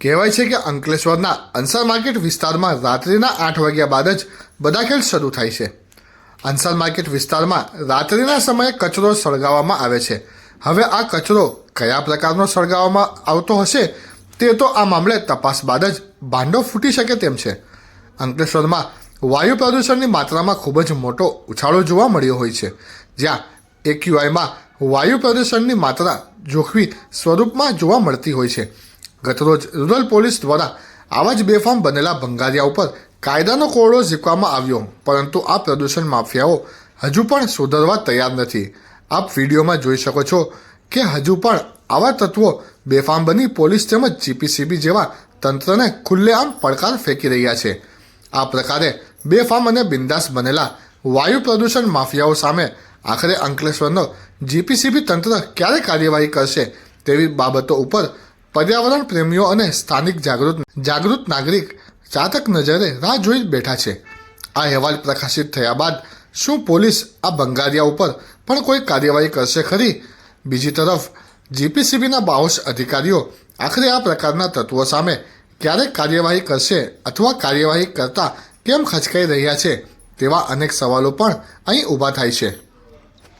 કહેવાય છે કે અંકલેશ્વરના અંસાર માર્કેટ વિસ્તારમાં રાત્રિના આઠ વાગ્યા બાદ જ બધા ખેલ શરૂ થાય છે. અંસાર માર્કેટ વિસ્તારમાં રાત્રિના સમયે કચરો સળગાવવામાં આવે છે. હવે આ કચરો કયા પ્રકારનો સળગાવવામાં આવતો હશે તે તો આ મામલે તપાસ બાદ જ ભાંડો ફૂટી શકે તેમ છે. અંકલેશ્વરમાં વાયુ પ્રદૂષણની માત્રામાં ખૂબ જ મોટો ઉછાળો જોવા મળ્યો હોય છે. જ્યાં એક્યુઆઈમાં વાયુ પ્રદૂષણની માત્રા જોખમી સ્વરૂપમાં જોવા મળતી હોય છે. ગતરોજ રૂરલ પોલીસ દ્વારા આવા જ બેફામ બનેલા ભંગારિયા ઉપર કાયદાનો કોરડો ઝીકવામાં આવ્યો, પરંતુ આ પ્રદૂષણ માફિયાઓ હજુ પણ સુધરવા તૈયાર નથી. આપ વિડીયોમાં જોઈ શકો છો કે હજુ પણ આવા તત્વો બેફામ બની પોલીસ તેમજ જીપીસીબી જેવા તંત્રને ખુલ્લેઆમ પડકાર ફેંકી રહ્યા છે. આ પ્રકારે બેફામ અને બિંદાસ બનેલા વાયુ પ્રદૂષણ માફિયાઓ સામે આખરે અંકલેશ્વરનો જીપીસીબી તંત્ર ક્યારે કાર્યવાહી કરશે તેવી બાબતો ઉપર પર્યાવરણ પ્રેમીઓ અને સ્થાનિક જાગૃત જાગૃત નાગરિક ચાતક નજરે રાહ જોઈ બેઠા છે. આ અહેવાલ પ્રકાશિત થયા બાદ શું પોલીસ આ બંગારિયા ઉપર પણ કોઈ કાર્યવાહી કરશે ખરી? બીજી તરફ, જીપીસીબીના બાહોશ અધિકારીઓ આખરે આ પ્રકારના તત્વો સામે ક્યારે કાર્યવાહી કરશે અથવા કાર્યવાહી કરતા કેમ ખચકાઈ રહ્યા છે તેવા અનેક સવાલો પણ અહીં ઊભા થાય છે.